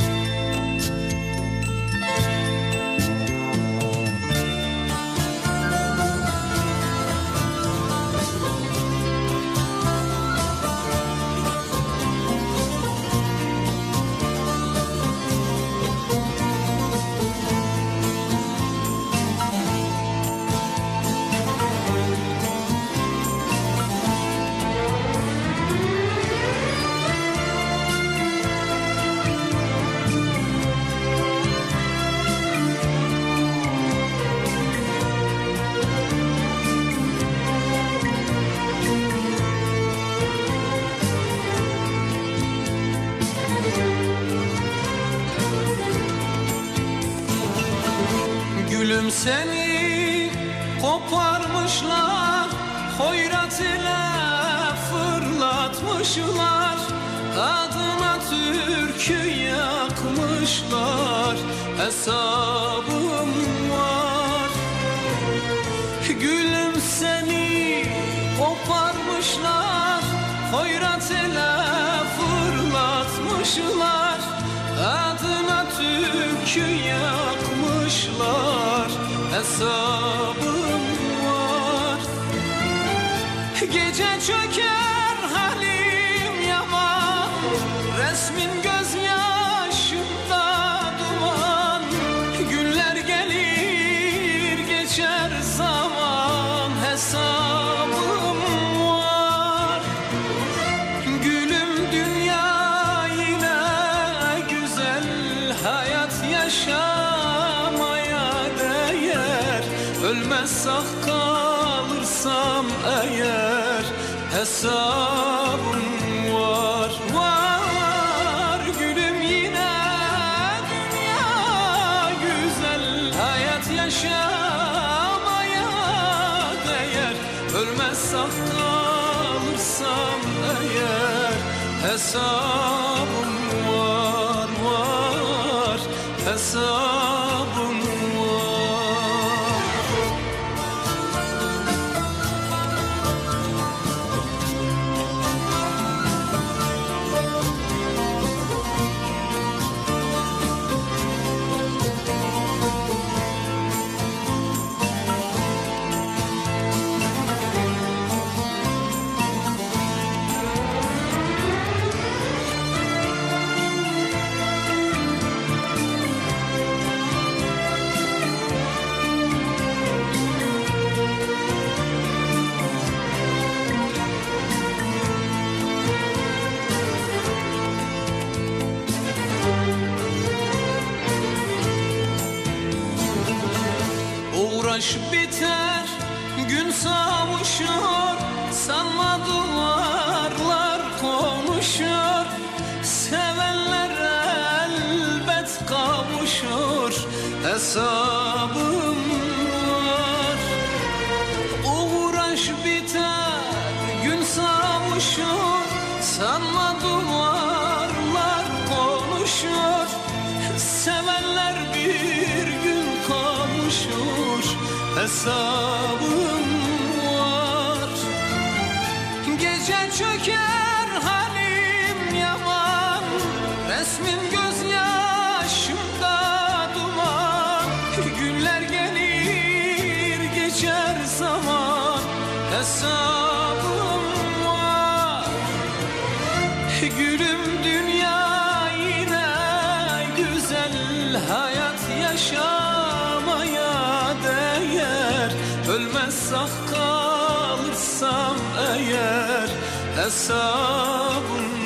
you Gülüm seni koparmışlar Hoyrat ile fırlatmışlar. Adına türkü yakmışlar Hesabım var. Gülüm seni koparmışlar Hoyrat ile fırlatmışlar. Adına türkü yakmışlar Hesabım var. Gece çöker Ölmez sağ kalırsam eğer Hesabım var, var Gülüm yine dünya güzel. Hayat yaşamaya değer. Ölmez sağ kalırsam eğer Hesabım var, var Hesabım Uğraş biter, gün savuşur Sanma duvarlar konuşur Sevenler elbet kavuşur Hesabım var. Uğraş biter, gün savuşur Sanma duvarlar konuşur Hesabım var. Gece çöker halim yaman Resmin gözyaşımda duman. Günler gelir geçer zaman Hesabım Kalırsam eğer Hesabım